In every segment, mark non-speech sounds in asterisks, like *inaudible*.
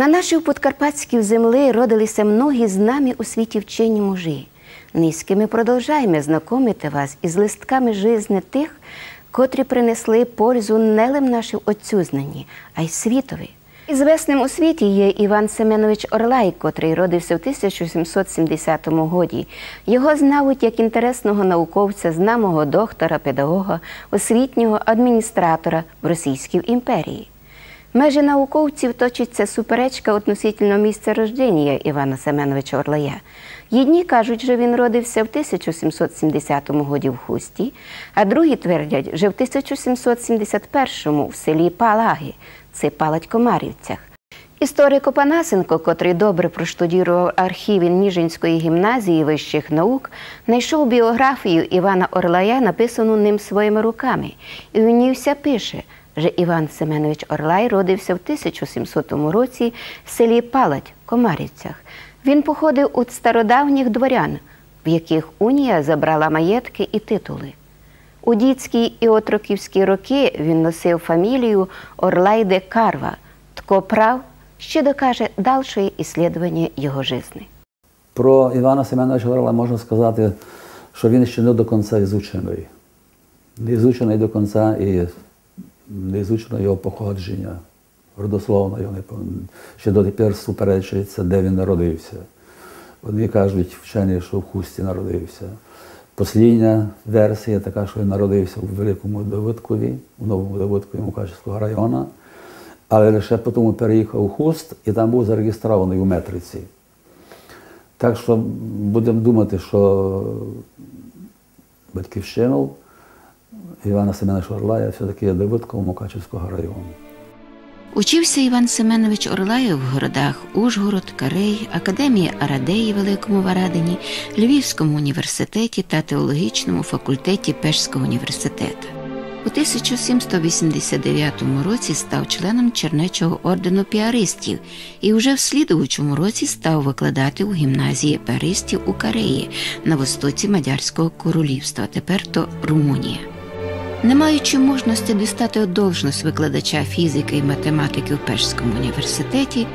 На нашій подкарпатській землі родилися многі з нами у світі вчені мужі. Низьки ми продовжаємо знайомити вас із листками жизни тих, котрі принесли пользу не лим нашій отцюзнанні, а й світові. Ізвесним у світі є Іван Семенович Орлай, котрий родився в 1770 годі. Його знають як інтересного науковця, знамого доктора, педагога, освітнього адміністратора в Російській імперії. Межі науковців точиться суперечка относительно місця рождення Івана Семеновича Орлая. Єдні кажуть, що він родився в 1770 годі в Хусті, а другі твердять, що в 1771 в селі Палаги, це Палать Комарівцях. Історик Опанасенко, котрий добре проштудірував архіви Ніжинської гімназії вищих наук, знайшов біографію Івана Орлая, написану ним своїми руками, і в ній все пише, що Іван Семенович Орлай родився в 1700 році в селі Палать Комарівцях. Він походив у стародавніх дворян, в яких унія забрала маєтки і титули. У дітські і отроківські роки він носив фамілію Орлайде Карва, тко прав, що докаже дальше іслідування його житті. Про Івана Семеновича Орла можна сказати, що він ще не до кінця ізучений. Не ізучений до кінця і не ізучено його походження. Родословно його не ще дотепер суперечується, де він народився. Вони кажуть, вчені, що в Хусті народився. Послідня версія така, що він народився у Великому Давидкові, у Новому Давидкові Мукачевського району, але лише потім переїхав у Хуст і там був зареєстрований у метриці. Так що будемо думати, що батьківщину Івана Семеновича Орлая все-таки є Давидково Мукачевського району. Учився Іван Семенович Орлаєв в городах Ужгород, Карей, Академії Арадеї Великому Варадині, Львівському університеті та теологічному факультеті Пешського університету. У 1789 році став членом Чернечого ордену піаристів і вже в слідуючому році став викладати у гімназії піаристів у Кареї на востоці Мадярського королівства, тепер то Румунія. Не маючи можності дістати одолжність викладача фізики і математики в Пешському університеті,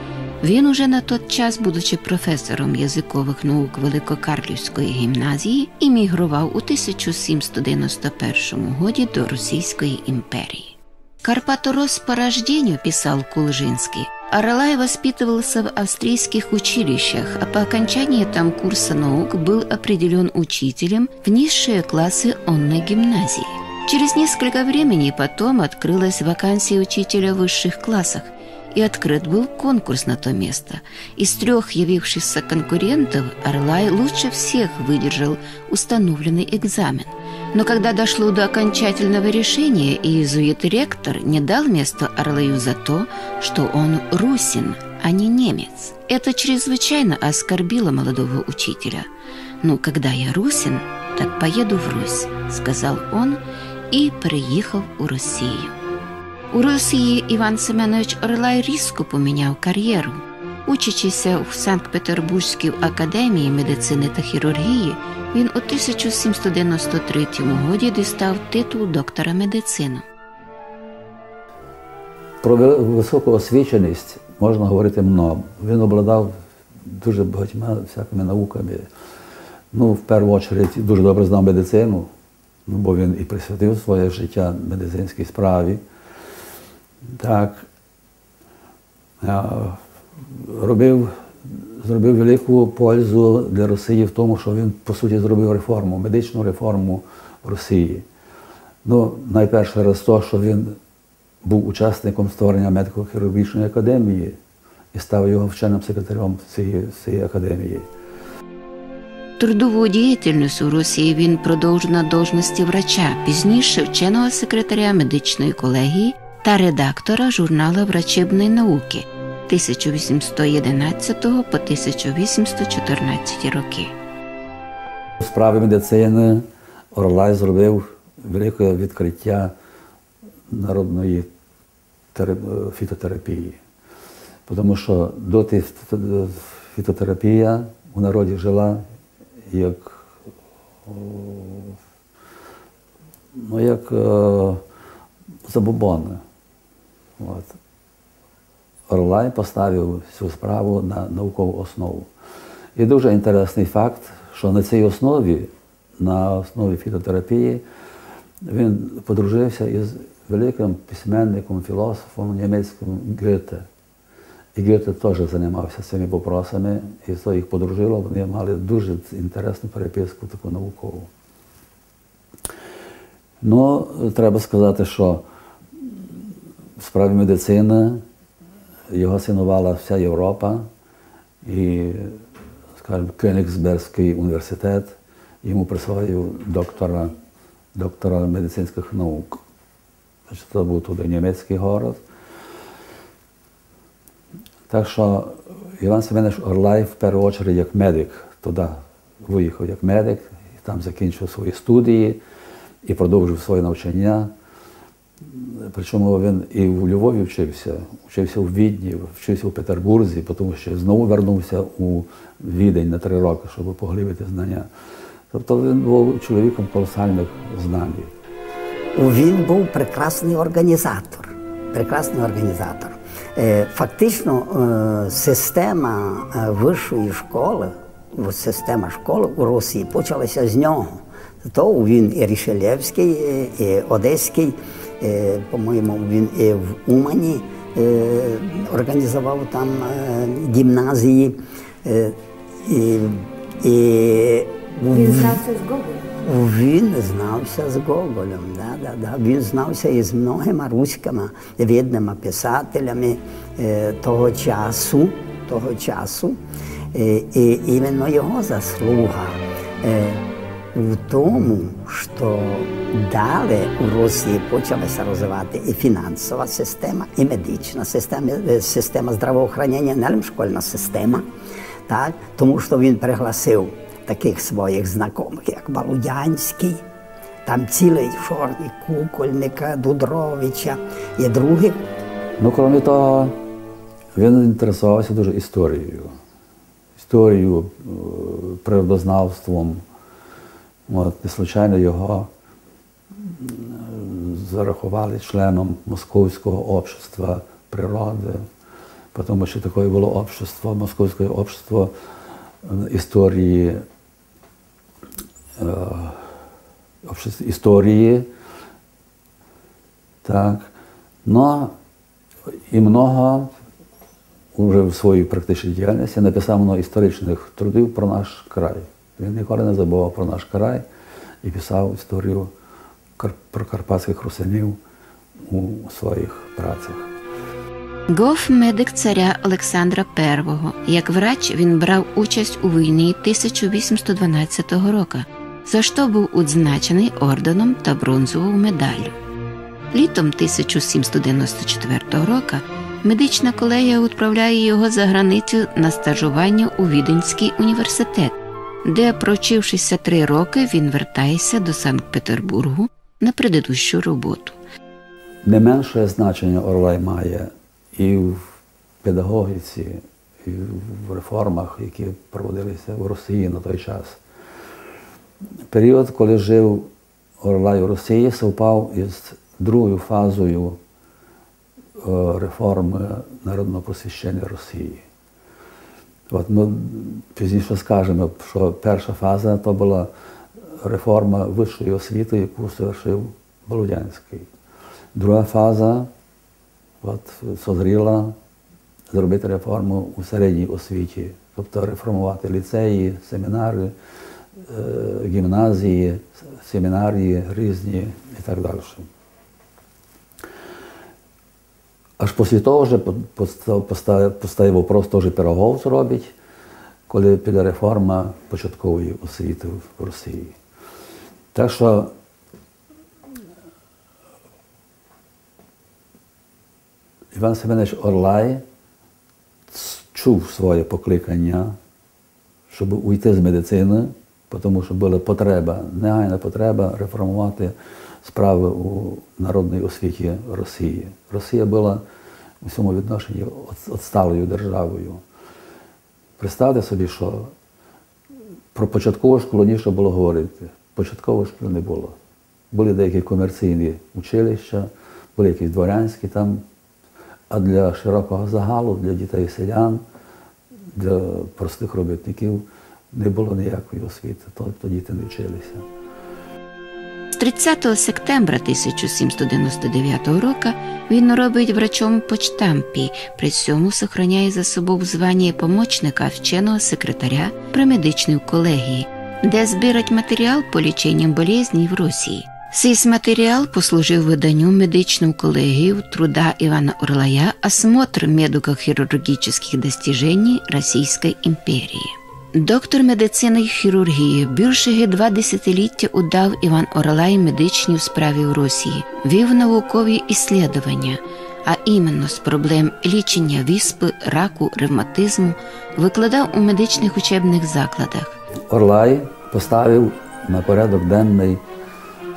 він уже на той час, будучи професором язикових наук Великокарлівської гімназії, іммігрував у 1791 годі до Російської імперії. Карпаторос по рождению, писал Кулжинский, Орлай воспитывался в австрийских училищах, а по окончании там курса наук был определен учителем в низшие классы онной гимназии. Через несколько времени потом открылась вакансия учителя в высших классах, и открыт был конкурс на то место. Из трех явившихся конкурентов Орлай лучше всех выдержал установленный экзамен. Но когда дошло до окончательного решения, иезуит-ректор не дал место Орлаю за то, что он русин, а не немец. Это чрезвычайно оскорбило молодого учителя. «Ну, когда я русин, так поеду в Русь», — сказал он і переїхав у Росію. У Росії Іван Семенович Орлай різко поміняв кар'єру. Учачися в Санкт-Петербурзькій академії медицини та хірургії, він у 1793 році дістав титул доктора медицини. Про ви- високу освіченість можна говорити много. Він обладав дуже багатьма всякими науками. Ну, в першу чергу, дуже добре знав медицину, ну, бо він і присвятив своє життя медицинській справі. Так. Робив, зробив велику пользу для Росії в тому, що він, по суті, зробив реформу, медичну реформу в Росії. Ну, найперше раз то, що він був учасником створення медико-хірургічної академії і став його вченим секретарем цієї, цієї академії. Трудову діяльність у Росії він продовжив на должності врача, пізніше вченого секретаря медичної колегії та редактора журналу врачебної науки 1811 по 1814 роки. У справі медицини Орлай зробив велике відкриття народної фітотерапії. Тому що доти фітотерапія у народі жила як, ну, як е. От. Орлай поставив цю справу на наукову основу. І дуже інтересний факт, що на цій основі, на основі фітотерапії, він подружився із великим письменником, філософом німецьким Гете. І Гете теж займався цими вопросами, і то їх подружило, вони мали дуже інтересну переписку, таку наукову. Ну, треба сказати, що в справі медицини його синувала вся Європа і, скажімо, Кенігсбергський університет йому присвоїв доктора, доктора медицинських наук. Це був туди німецький город. Так що Іван Семенович Орлай в першу чергу як медик туди виїхав як медик, і там закінчив свої студії і продовжив своє навчання. Причому він і в Львові вчився, вчився у Відні, вчився у Петербурзі, тому що знову вернувся у Відень на три роки, щоб поглибити знання. Тобто він був чоловіком колосальних знань. Він був прекрасний організатор. Прекрасний організатор. Е, фактично, е, система е, вищої школи, система школи у Росії почалася з нього. То він і Рішелєвський, і Одеський, по-моєму, він і в Умані організував там гімназії. І, Він знався з Гоголем. він знався з Гоголем, да, да, да. він знався із многими руськими відними писателями е, того часу, того часу. Е, і іменно його заслуга е, в тому, що далі у Росії почалася розвивати і фінансова система, і медична система, е, система здравоохранення, не школьна система, так? тому що він пригласив таких своїх знайомих, як Балудянський, там цілий чорний Кукольника, Дудровича і других. Ну, крім того, він інтересувався дуже історією, історією, е, природознавством. От, не случайно його зарахували членом Московського общества природи, тому що таке було общество, Московське общество е, історії, е, історії. Так. Ну, і много вже в своїй практичній діяльності написав много історичних трудів про наш край. Він ніколи не забував про наш край і писав історію про карпатських русинів у своїх працях. Гоф медик царя Олександра І. Як врач він брав участь у війні 1812 року, за що був відзначений орденом та бронзовою медаллю. Літом 1794 року медична колегія відправляє його за границю на стажування у Віденський університет, де, провчившися три роки, він вертається до Санкт-Петербургу на предыдущу роботу. Не менше значення Орлай має і в педагогіці, і в реформах, які проводилися в Росії на той час. Період, коли жив Орлай у Росії, совпав із другою фазою е, реформи народного просвіщення Росії. От ми пізніше скажемо, що перша фаза то була реформа вищої освіти, яку совершив Болодянський. Друга фаза от, созріла зробити реформу у середній освіті, тобто реформувати ліцеї, семінари, гімназії, семінарії різні і так далі. Аж після того вже поставив вопрос теж пирогов зробить, коли піде реформа початкової освіти в Росії. Так що Іван Семенович Орлай чув своє покликання, щоб уйти з медицини, тому що була потреба, негайна потреба реформувати справи у народній освіті Росії. Росія була у цьому відношенні відсталою державою. Представте собі, що про початкову школу ніщо було говорити. Початкової школи не було. Були деякі комерційні училища, були якісь дворянські там а для широкого загалу, для дітей селян, для простих робітників не було ніякої освіти, тобто діти не вчилися. З 30 сентября 1799 року він робить врачом по штампі, при цьому сохраняє за собою звання помічника вченого секретаря при медичній колегії, де збирать матеріал по ліченням болезней в Росії. Цей матеріал послужив виданню медичну колегію труда Івана Орлая «Осмотр медико-хірургічних достижений Російської імперії». Доктор медицини й хірургії більше два десятиліття удав Іван Орлай медичній справі в Росії, вів наукові іслідування, а іменно з проблем лічення віспи, раку, ревматизму викладав у медичних учебних закладах. Орлай поставив на порядок денний,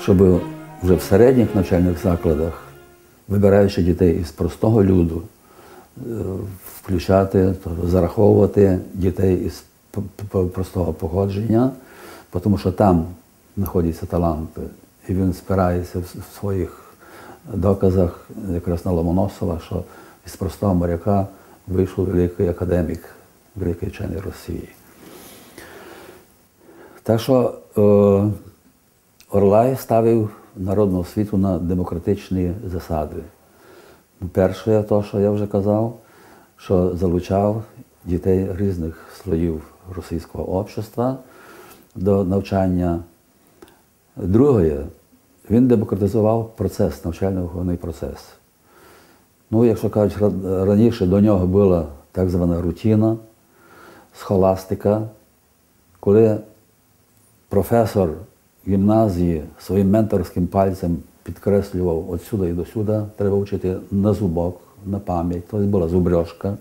щоб вже в середніх навчальних закладах, вибираючи дітей із простого люду, е, включати, зараховувати дітей із простого походження, тому що там знаходяться таланти, і він спирається в своїх доказах якраз на Ломоносова, що із простого моряка вийшов великий академік, великий вчений Росії. Так що е, Орлай ставив народну освіту на демократичні засади. Ну, Перше, то, що я вже казав, що залучав дітей різних слоїв російського общества до навчання. Друге, він демократизував процес, навчально-виховний процес. Ну, якщо кажуть, раніше до нього була так звана рутина, схоластика, коли професор гімназії своїм менторським пальцем підкреслював от сюди і до сюди, треба вчити на зубок, на пам'ять, тобто була зубрьошка.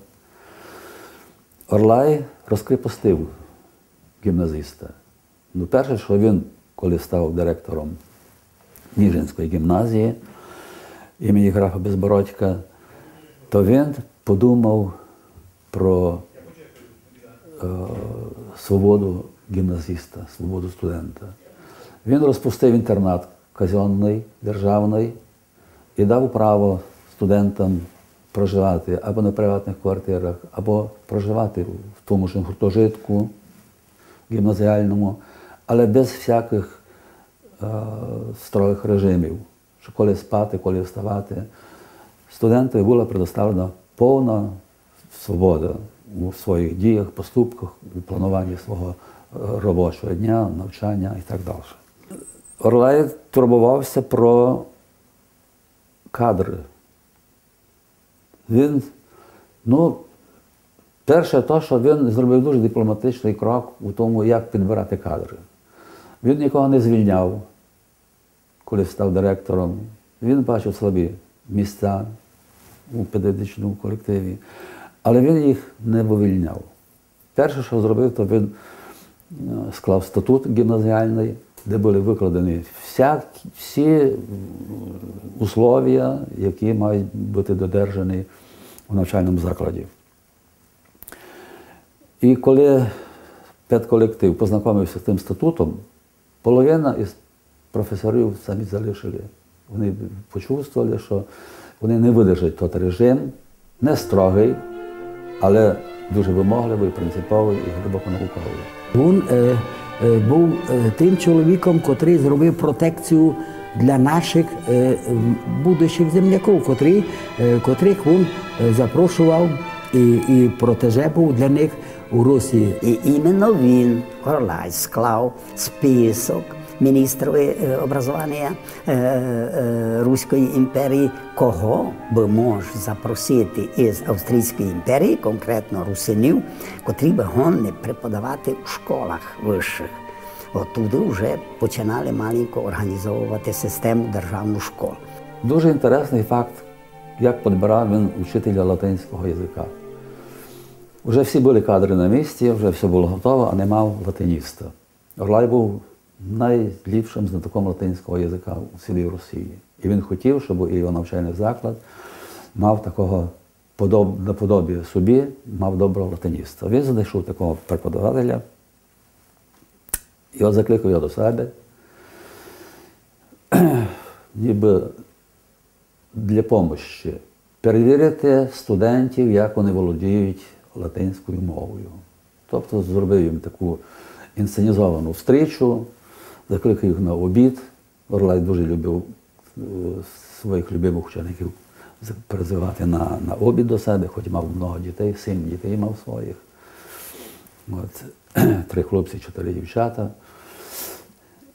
Орлай розкріпостив гімназиста. Ну, перше, що він, коли став директором Ніжинської гімназії імені графа Безбородька, то він подумав про е, свободу гімназиста, свободу студента. Він розпустив інтернат казенний, державний і дав право студентам проживати або на приватних квартирах, або проживати в тому ж гуртожитку гімназіальному, але без всяких е, строгих режимів, що коли спати, коли вставати. Студентам була предоставлена повна свобода у своїх діях, поступках, у плануванні свого е, робочого дня, навчання і так далі. Орлай турбувався про кадри. Він, ну, перше, то, що він зробив дуже дипломатичний крок у тому, як підбирати кадри. Він нікого не звільняв, коли став директором. Він бачив слабі місця у педагогічному колективі, але він їх не вивільняв. Перше, що зробив, то він е, склав статут гімназіальний, де були викладені вся, всі условия, які мають бути додержані у навчальному закладі. І коли педколектив познайомився з тим статутом, половина із професорів самі залишили. Вони почувствували, що вони не видержать той режим, не строгий, але дуже вимогливий, принциповий і глибоко науковий. Він е, був е, тим чоловіком, котрий зробив протекцію для наших е, будущих земляків, е, котрих він е, запрошував і, і протеже був для них у Росії. І іменно він, Горлай склав список міністрів е, образування Руської імперії, кого би мож запросити із Австрійської імперії, конкретно русинів, котрі би гонли преподавати у школах вищих. От туди вже починали маленько організовувати систему державну школу. Дуже інтересний факт, як підбирав він учителя латинського язика. Вже всі були кадри на місці, вже все було готово, а не мав латиніста. Орлай був найліпшим знатоком латинського язика у цілій Росії. І він хотів, щоб і його навчальний заклад мав такого подоб, наподобі собі, мав доброго латиніста. Він знайшов такого преподавателя, його закликав його до себе. *clears throat* ніби для помощі перевірити студентів, як вони володіють латинською мовою. Тобто зробив їм таку інсценізовану встрічу, закликав їх на обід. Орлай дуже любив е, своїх любимих учеників призивати на, на обід до себе, хоч мав много дітей, сім дітей мав своїх. От, *clears throat* три хлопці, чотири дівчата.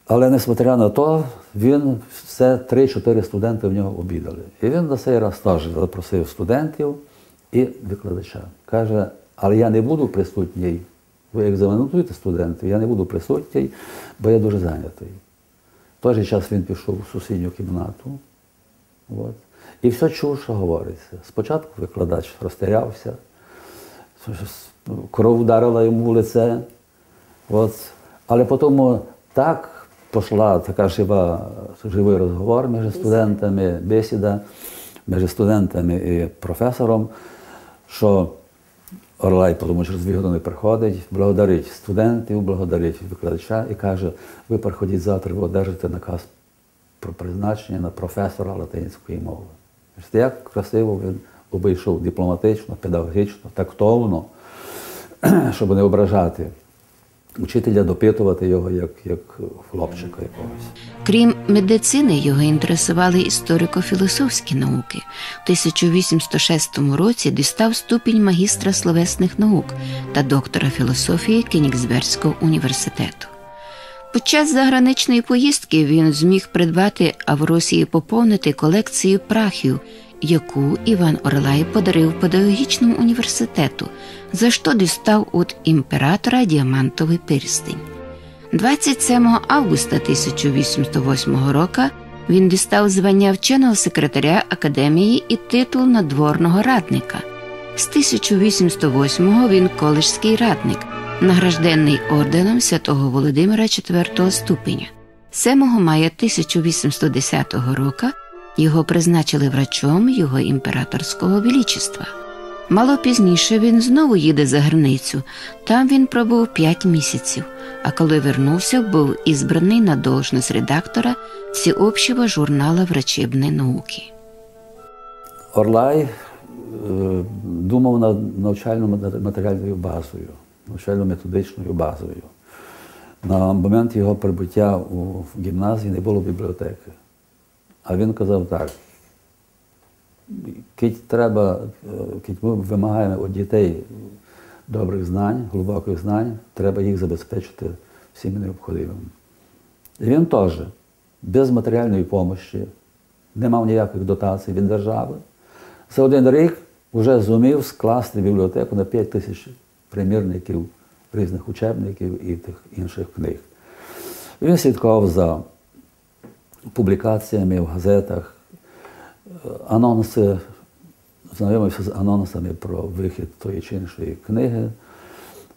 Але несмотря на то, він все три-чотири студенти в нього обідали. І він на цей раз теж запросив студентів і викладача. Каже, але я не буду присутній. Ви екзаменуєте студентів, я не буду присутній, бо я дуже зайнятий. В той же час він пішов у сусідню кімнату. От. І все чув, що говориться. Спочатку викладач розтерявся, кров вдарила йому в лице. От. Але потім так пішла така жива, живий розговор між студентами, бесіда між студентами і професором, що Орлай, тому через дві години приходить, благодарить студентів, благодарить викладача і каже, ви приходіть завтра, ви одержите наказ про призначення на професора латинської мови. Як красиво він обійшов дипломатично, педагогічно, тактовно, *clears throat* щоб не ображати учителя, допитувати його як, як хлопчика якогось. Крім медицини, його інтересували історико-філософські науки. У 1806 році дістав ступінь магістра словесних наук та доктора філософії Кенігсбергського університету. Під час заграничної поїздки він зміг придбати, а в Росії поповнити колекцію прахів, яку Іван Орлай подарив педагогічному університету, за що дістав від імператора діамантовий перстень. 27 августа 1808 року він дістав звання вченого секретаря академії і титул надворного радника. З 1808 він коледжський радник, награжденний орденом святого Володимира IV ступеня. 7 мая 1810 року його призначили врачом його імператорського величества. Мало пізніше він знову їде за границю. Там він пробув 5 місяців, а коли вернувся, був ізбраний на должність редактора всеобщего журнала врачебної науки. Орлай е, думав над навчально-матеріальною базою, навчально-методичною базою. На момент його прибуття у гімназії не було бібліотеки. А він казав так: кить треба, кить ми вимагаємо від дітей добрих знань, глибоких знань, треба їх забезпечити всім необхідним. І він теж без матеріальної допомоги, не мав ніяких дотацій від держави. За один рік вже зумів скласти бібліотеку на 5 тисяч примірників різних учебників і тих інших книг. Він слідкував за публікаціями в газетах, анонси, знайомився з анонсами про вихід тої чи іншої книги,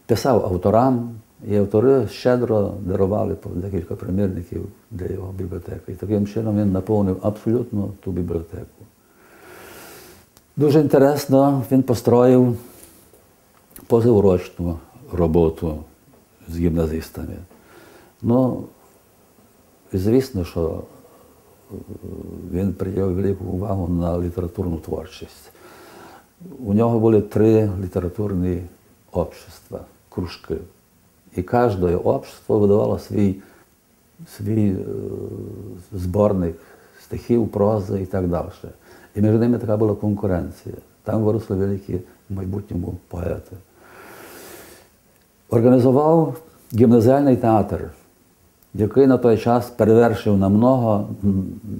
писав авторам, і автори щедро дарували декілька примірників для його бібліотеки. І таким чином він наповнив абсолютно ту бібліотеку. Дуже інтересно, він построїв позаурочну роботу з гімназистами. Ну, звісно, що він приділяв велику увагу на літературну творчість. У нього були три літературні общества, кружки. І кожне общество видавало свій, свій е, зборник стихів, прози і так далі. І між ними така була конкуренція. Там виросли великі в майбутньому поети. Організував гімназіальний театр, який на той час перевершив намного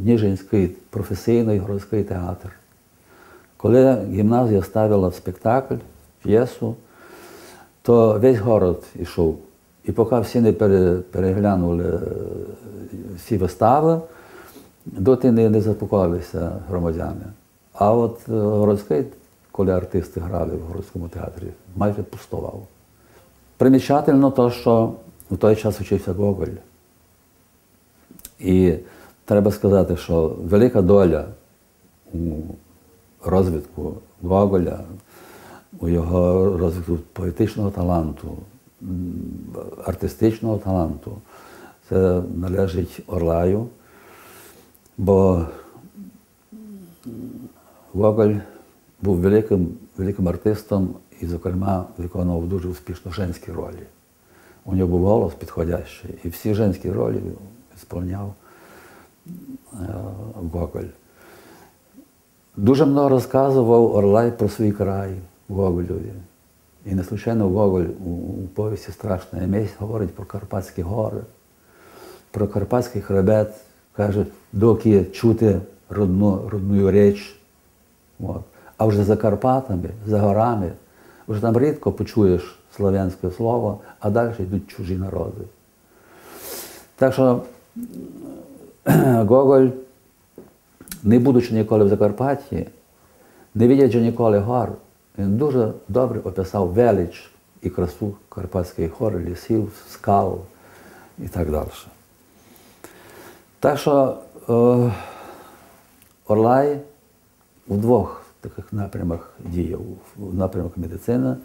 Ніжинський професійний городський театр. Коли гімназія ставила спектакль, п'єсу, то весь город йшов. І поки всі не переглянули всі вистави, доти не, не заспокоїлися громадяни. А от городський, коли артисти грали в городському театрі, майже пустував. Примічательно те, що у той час вчився Гоголь. І треба сказати, що велика доля у розвитку Гоголя, у його розвитку поетичного таланту, артистичного таланту, це належить Орлаю, бо Гоголь був великим, великим артистом і, зокрема, виконував дуже успішно женські ролі. У нього був голос підходящий, і всі женські ролі сповняв е, Гоголь. Дуже много розказував Орлай про свій край Гоголеві. І не случайно Гоголь у, у повісті Страшна місць говорить про Карпатські гори, про Карпатський хребет, каже, доки чути родну, родну річ. От. А вже за Карпатами, за горами, вже там рідко почуєш слов'янське слово, а далі йдуть чужі народи. Так що *clears throat* Гоголь, не будучи ніколи в Закарпатті, не видячи ніколи гор, він дуже добре описав велич і красу Карпатських гор, лісів, скал і так далі. Так що е, Орлай у двох таких напрямах діяв, в напрямах медицини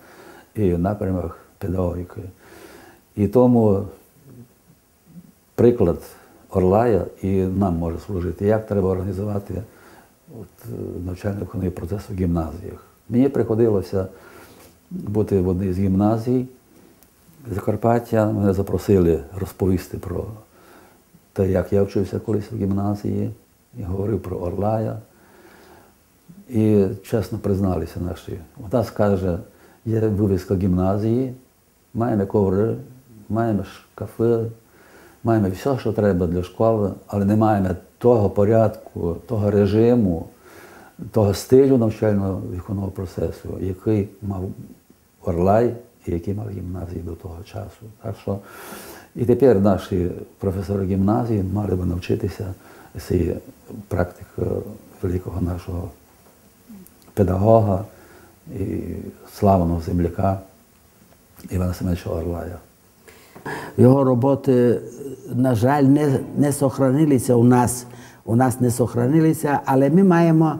і в напрямах педагогіки. І тому приклад Орлая і нам може служити, як треба організувати от, навчально-виховний процес у гімназіях. Мені приходилося бути в одній з гімназій Закарпаття. Мене запросили розповісти про те, як я вчився колись в гімназії, і говорив про Орлая. І чесно призналися наші. У нас каже, є вивіска гімназії, маємо коври, маємо шкафи, маємо все, що треба для школи, але не маємо того порядку, того режиму, того стилю навчального виховного процесу, який мав Орлай і який мав гімназії до того часу. Так що і тепер наші професори гімназії мали би навчитися цієї практики великого нашого педагога і славного земляка Івана Семеновича Орлая. Його роботи, на жаль, не, не сохранилися у нас. У нас не сохранилися, але ми маємо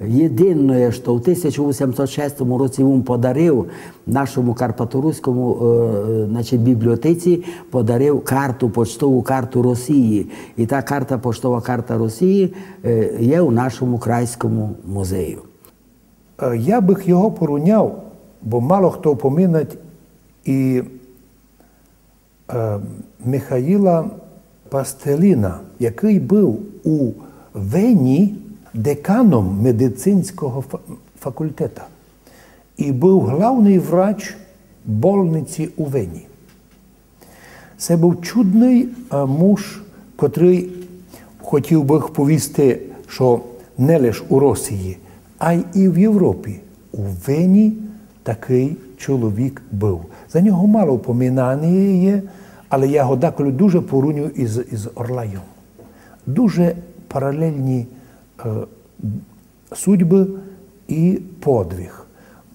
єдине, що в 1806 році він подарив нашому Карпаторуському е, значить, бібліотеці подарив карту, поштову карту Росії. І та карта, поштова карта Росії е, є у нашому крайському музею. Е, Я би його поруняв, бо мало хто поминать і Михаїла Пастеліна, який був у Вені деканом медицинського факультету і був главний врач больниці у Вені. Це був чудний е, муж, котрий хотів би повісти, що не лише у Росії, а й і в Європі. У Вені такий чоловік був. За нього мало поминання є, але я його дуже поруню із, із Орлаєм. Дуже паралельні е, судьби і подвиг.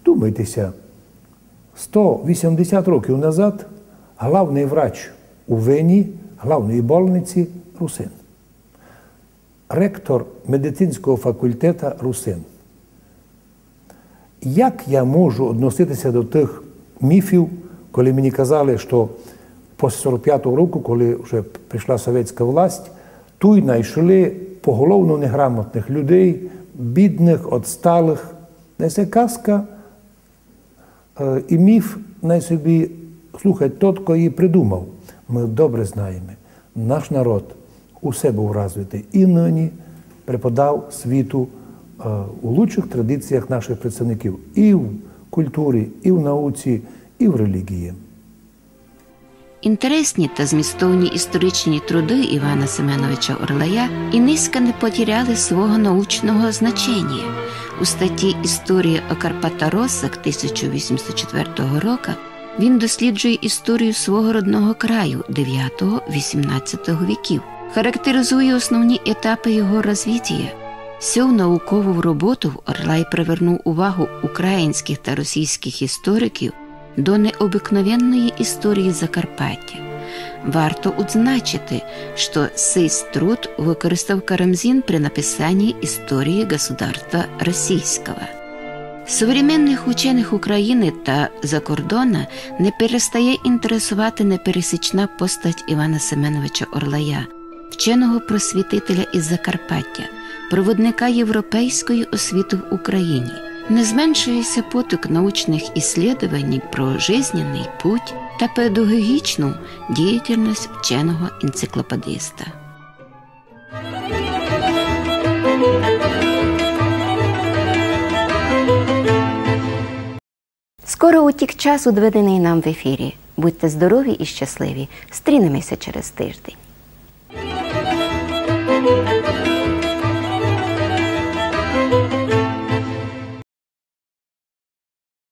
Думайтеся, 180 років назад главний врач у Вені, главної больниці Русин. Ректор медицинського факультету Русин. Як я можу відноситися до тих міфів, коли мені казали, що після 45-го року, коли вже прийшла совєтська власть, тут знайшли поголовно неграмотних людей, бідних, відсталих. Це казка е, і міф най собі, слухай, тот, хто її придумав. Ми добре знаємо. Наш народ усе був розвитий і нині преподав світу у лучших традиціях наших представників і в культурі, і в науці, і в релігії. Інтересні та змістовні історичні труди Івана Семеновича Орлая і низько не потеряли свого научного значення. У статті Історія о Карпатаросах 1084 року він досліджує історію свого родного краю 9-18 віків, характеризує основні етапи його розвиття. Цю наукову роботу Орлай привернув увагу українських та російських істориків до необикновенної історії Закарпаття. Варто відзначити, що цей труд використав Карамзін при написанні історії государства Російського. Современних учених України та закордона не перестає інтересувати непересічна постать Івана Семеновича Орлая, вченого просвітителя із Закарпаття, проводника європейської освіти в Україні. не зменшується поток научных исследований про жизненний путь та педагогічну діяльність вченого енциклопедиста. Скоро утік час, відведений нам в ефірі. Будьте здорові і щасливі. Стрінемося через тиждень.